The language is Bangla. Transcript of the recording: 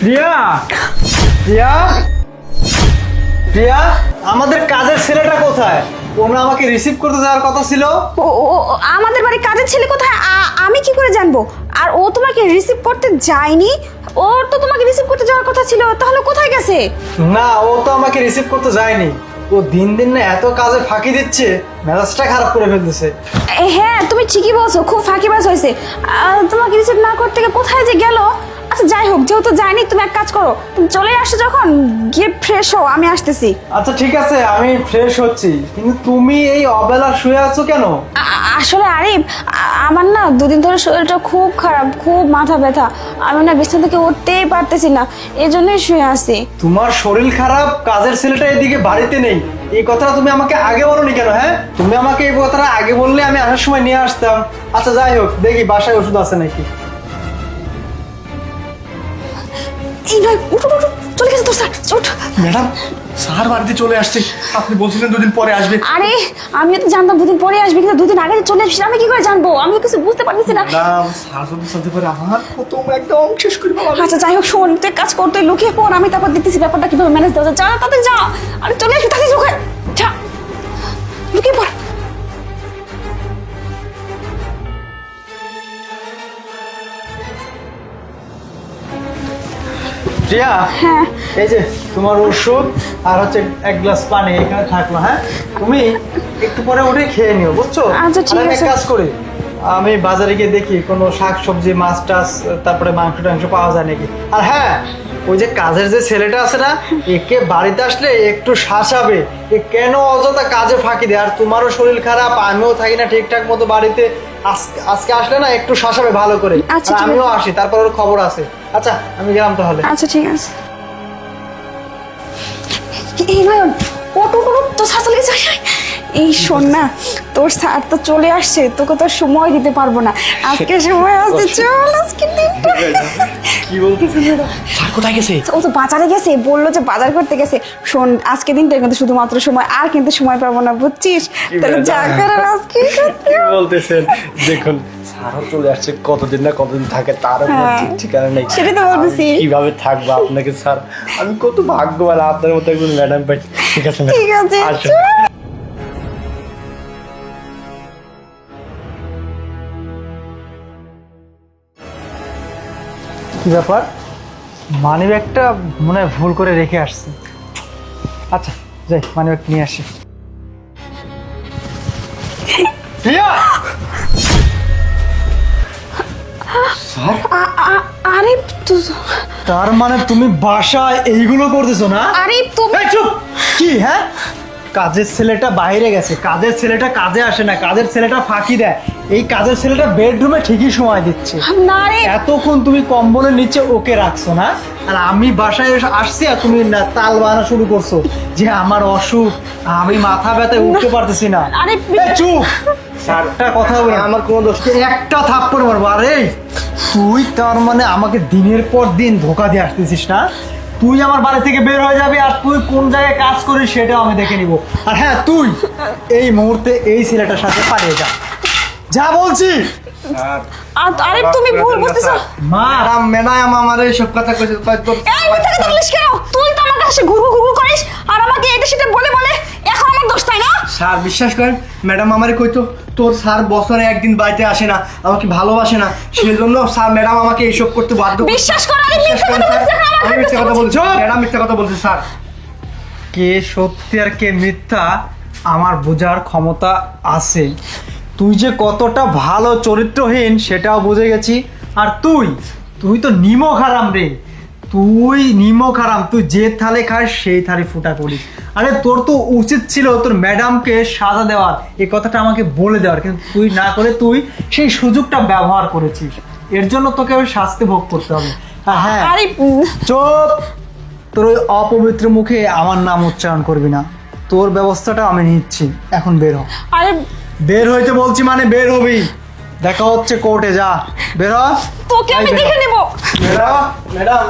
প্রিয়া? প্রিয়া? প্রিয়া আমাদের কাজের ছেলেটা কোথায়? ওরা আমাকে রিসিভ করতে যাওয়ার কথা ছিল। ও ও ও, আমাদের বাড়ির কাজের ছেলে কোথায়? আ- আমি কি করে জানব? আর ও তোমাকে রিসিভ করতে যায়নি? ওর তো তোমাকে রিসিভ করতে যাওয়ার কথা ছিল তাহলে কোথায় গেছে? না ও তো আমাকে রিসিভ করতে যায়নি। ও দিন দিন না এত কাজে ফাঁকি দিচ্ছে মেজাজটা খারাপ করে ফেলতেছে। এ, হ্যাঁ তুমি ঠিকই বলছো খুব ফাঁকিবাজ হয়েছে। আর তোমাকে রিসিভ না করতে গিয়ে কোথায় যে গেল? আচ্ছা যাই হোক যেহেতু যায়নি তুমি এক কাজ করো। তুমি চলে আসো যখন গিয়ে ফ্রেশ হও আমি আসতেছি। আচ্ছা ঠিক আছে আমি ফ্রেশ হচ্ছি। কিন্তু তুমি এই অবেলা শুয়ে আছো কেন? আ- আসলে আরিফ আ- আমার না দুদিন ধরে শরীরটা খুব খারাপ খুব মাথা ব্যথা। আমি না বিছানা থেকে উঠতেই পারতেছি না এই জন্যই শুয়ে আছি। তোমার শরীর খারাপ কাজের ছেলেটা এদিকে বাড়িতে নেই। এই কথাটা তুমি আমাকে আগে বলোনি কেন হ্যাঁ? তুমি আমাকে এই কথাটা আগে বললে আমি আসার সময় নিয়ে আসতাম। আচ্ছা যাই হোক দেখি বাসায় ওষুধ আছে নাকি? এই নয় উঠ উঠ, উঠ, চলে গেছে তোর স্যার উঠ ম্যাডাম স্যার বাড়িতে চলে আসছে। আপনি বলছিলেন দুদিন পরে আসবে। আরে আমি তো জানতাম দুদিন পরে আসবে কিন্তু দুদিন আগে যে চলে আসছিস আমি কি করে জানব? আমি কিছু বুঝতে পারতেছি না। ম্যাডাম স্যার যদি জানতে পারে আমার প্রথম একদম শেষ করে ফেলাবে। আচ্ছা যাই হোক শোন তুই কাজ করতে লুকিয়ে পড় আমি তারপর দেখতেছি ব্যাপারটা কীভাবে ম্যানেজ দেওয়া যায়। যা তাতে যা। আরে চলে আসবি তাতে লুকিয়ে যা। প্রিয়া হ্যাঁ। এই যে তোমার ওষুধ আর হচ্ছে এক গ্লাস পানি এখানে থাকল হ্যাঁ? তুমি একটু পরে উঠে খেয়ে নিও বুঝছ? আচ্ছা, ঠিক আমি আছে। কাজ করি আমি বাজারে গিয়ে দেখি কোনো শাক সবজি মাছ টাছ তারপরে মাংস টাংস পাওয়া যায় নাকি? আর হ্যাঁ ওই যে কাজের যে ছেলেটা আছে না একে বাড়িতে আসলে একটু শাসাবে এ কেন অযথা কাজে ফাঁকি দেয়? আর তোমারও শরীর খারাপ আমিও থাকি না ঠিকঠাক মতো বাড়িতে আজকে আসলে না একটু শাসাবে ভালো করে। আচ্ছা, আমিও আসি তারপর ওর খবর আছে। আচ্ছা আমি গেলাম তাহলে। আচ্ছা ঠিক আছে। এই নয়ন ওট ওট তো স্যার চলে গেছে আয়, আয়। এই শোন না তোর স্যার তো চলে আসছে তোকে তো সময় দিতে পারব না। আজকে সময় আসছে চল আজকে দিনটা। কি ম্যাডাম স্যার কোথায় গেছে? ও তো বাজারে গেছে বলল যে বাজার করতে গেছে। শোন আজকে দিনটা কিন্তু শুধুমাত্র সময় আর কিন্তু সময় পাবো না বুঝছিস? তাহলে যা করার আজকে বলতেছেন দেখুন স্যারও চলে আসছে কতদিন না কতদিন থাকে তারও কোনো হ্যাঁ। ঠিক ঠিকানা নেই সেটাই তো বলতেছি। কীভাবে থাকব আপনাকে স্যার আমি কত ভাগ্যবান আপনার মতো একজন ম্যাডাম পাই ঠিক আছে ঠিক আছে, আসুন। কি ব্যাপার মানি ব্যাগটা মনে হয় ভুল করে রেখে আসছে আচ্ছা যাই মানি ব্যাগ নিয়ে আসি প্রিয়া! স্যার? আরে তার মানে তুমি বাসায় এইগুলো করতেছো না? আরে তুমি চুপ! কি হ্যাঁ? কাজের ছেলেটা বাইরে গেছে। কাজের ছেলেটা কাজে আসে না। কাজের ছেলেটা ফাঁকি দেয়। এই কাজের ছেলেটা বেডরুমে ঠিকই সময় দিচ্ছে। না রে। এতক্ষণ তুমি কম্বলের নিচে ওকে রাখছো না? আর আমি বাসায় এসে আসছি আর তুমি না তাল বানা শুরু করছ। যে আমার অসুখ আমি মাথা ব্যথায় উঠতে পারতেছি না। আরে চুপ! একটা কথা বলে। আমার কোনো দোষ নেই। একটা থাপ্পড় মারবো। আরে তুই তার মানে আমাকে দিনের পর দিন ধোকা দিয়ে আসতেছিস না? তুই আমার বাড়ি থেকে বের হয়ে যাবি আর তুই কোন জায়গায় কাজ করিস সেটাও আমি দেখে নিব। আর হ্যাঁ তুই এই মুহূর্তে এই ছেলেটার সাথে পালিয়ে যা। যা বলছি। আ- আরে তুমি ভুল বুঝতেছো? মা আমার এইসব কথা কইছে কয় তোর এই মিথ্যা কথা বলিস কেন? তুই তো আমার কাছে ঘুরু ঘুরু করিস আর আমাকে এটা সেটা বলে বলে এখন আমার দোষ তাই না? স্যার বিশ্বাস করেন ম্যাডাম আমারে কইতো তোর স্যার বছরে একদিন বাড়িতে আসে না আমাকে ভালোবাসে না সেজন্য স্যার ম্যাডাম আমাকে এইসব করতে বাধ্য বিশ্বাস কর, আমি মিথ্যা কথা। বলছি, আমি মিথ্যা কথা বলছি ম্যাডাম মিথ্যা কথা বলছে স্যার। কে সত্যি আর কে মিথ্যা আমার বোঝার ক্ষমতা আছে। তুই যে কতটা ভালো চরিত্রহীন সেটাও বুঝে গেছি। আর তুই তুই তো নিমক হারাম রে। তুই নিমক হারাম তুই যে থালে খাস সেই থালে ফুটা করিস আরে তোর তো উচিত ছিল তোর ম্যাডামকে সাজা দেওয়ার এই কথাটা আমাকে বলে দেওয়ার কিন্তু তুই না করে তুই সেই সুযোগটা ব্যবহার করেছিস। এর জন্য তোকে ওই শাস্তি ভোগ করতে হবে। হ্যাঁ। আরে উম, চুপ! তোর ওই অপবিত্র মুখে আমার নাম উচ্চারণ করবি না। তোর ব্যবস্থাটা আমি নিচ্ছি। এখন বের হ। আরে বের হইতে বলছি মানে বের হবি। দেখা হচ্ছে কোর্টে যা। বের হ। তোকে আমি দেখে নেব। বের হ। ম্যাডাম